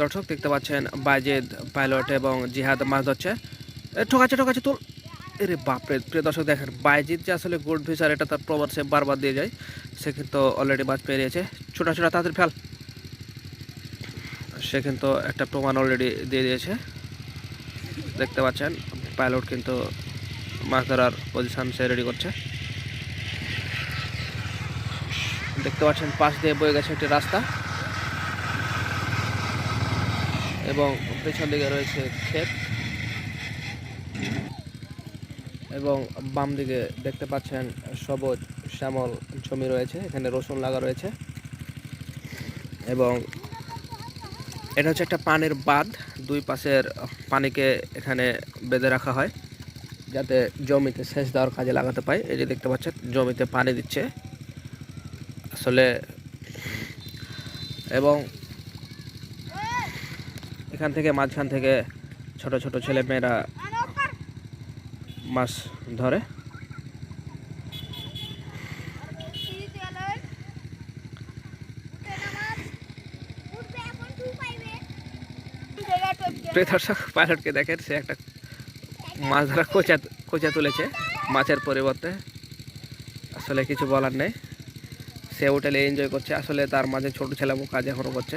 দর্শক দেখতে পাচ্ছেন বাইজেদ পাইলট এবং জিহাদ মাছ ধরছে। ঠকাচ্ছে ঠকাচ্ছে, তুল। এরে বাপরে, প্রিয় দর্শক দেখেন বাইজিৎ যে আসলে গুড ফিচার এটা তার প্রমাণ সে বারবার দিয়ে যায়। সে কিন্তু অলরেডি মাছ পেয়ে নিয়েছে। ছোটা ছোটা তাদের ফেল। সে কিন্তু একটা প্রমাণ অলরেডি দিয়ে দিয়েছে। দেখতে পাচ্ছেন, পাইলট কিন্তু মাছ ধরার পজিশন সে রেডি করছে। দেখতে পাচ্ছেন, পাশ দিয়ে বয়ে গেছে একটি রাস্তা। এবং পেছন দিকে রয়েছে ক্ষেত। এবং বাম দিকে দেখতে পাচ্ছেন সবুজ শ্যামল জমি রয়েছে, এখানে রসুন লাগা রয়েছে। এবং এটা হচ্ছে একটা পানির বাঁধ, দুই পাশের পানিকে এখানে বেঁধে রাখা হয়, যাতে জমিতে সেচ দেওয়ার কাজে লাগাতে পায়। এই যে দেখতে পাচ্ছেন, জমিতে পানি দিচ্ছে। আসলে এবং এখান থেকে মাঝখান থেকে ছোট ছোট ছেলে মেয়েরা মাছ ধরে। দর্শক পাইলটকে দেখেন, সে একটা মাছ ধরা কোচা কোচা তুলেছে মাছের পরিবর্তে। আসলে কিছু বলার নেই। সে হোটেলে এনজয় করছে। আসলে তার মাঝে ছোট ছেলে কাজ এখনও করছে।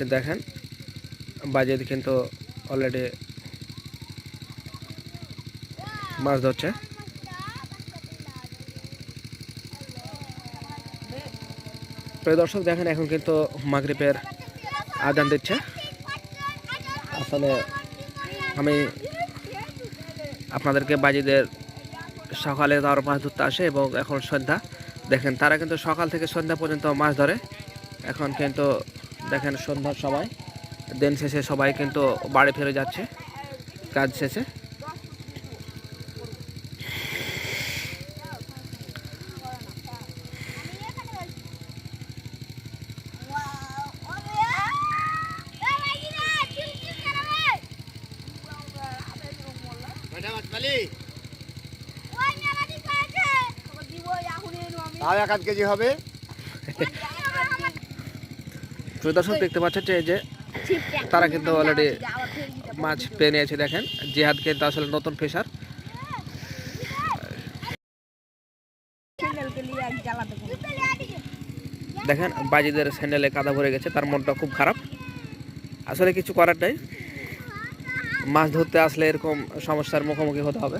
আপনি দেখেন বাজেট কিন্তু অলরেডি মাছ ধরছে। প্রিয় দর্শক, দেখেন এখন কিন্তু মাগরিবের আদান দিচ্ছে। আসলে আমি আপনাদেরকে বাজিদের সকালে তার মাছ ধরতে আসে এবং এখন সন্ধ্যা। দেখেন, তারা কিন্তু সকাল থেকে সন্ধ্যা পর্যন্ত মাছ ধরে। এখন কিন্তু দেখেন সন্ধ্যার সময় দিন শেষে সবাই কিন্তু বাড়ি ফিরে যাচ্ছে কাজ শেষে তাও এক কেজি হবে প্রিয় দর্শক দেখতে পাচ্ছেন যে তারা কিন্তু অলরেডি মাছ পেয়ে নিয়েছে, দেখেন। জিহাদ কিন্তু আসলে নতুন ফিশার। দেখেন, বাজিদের স্যান্ডেলে কাদা ভরে গেছে, তার মনটা খুব খারাপ। আসলে কিছু করার নাই। মাছ ধরতে আসলে এরকম সমস্যার মুখোমুখি হতে হবে।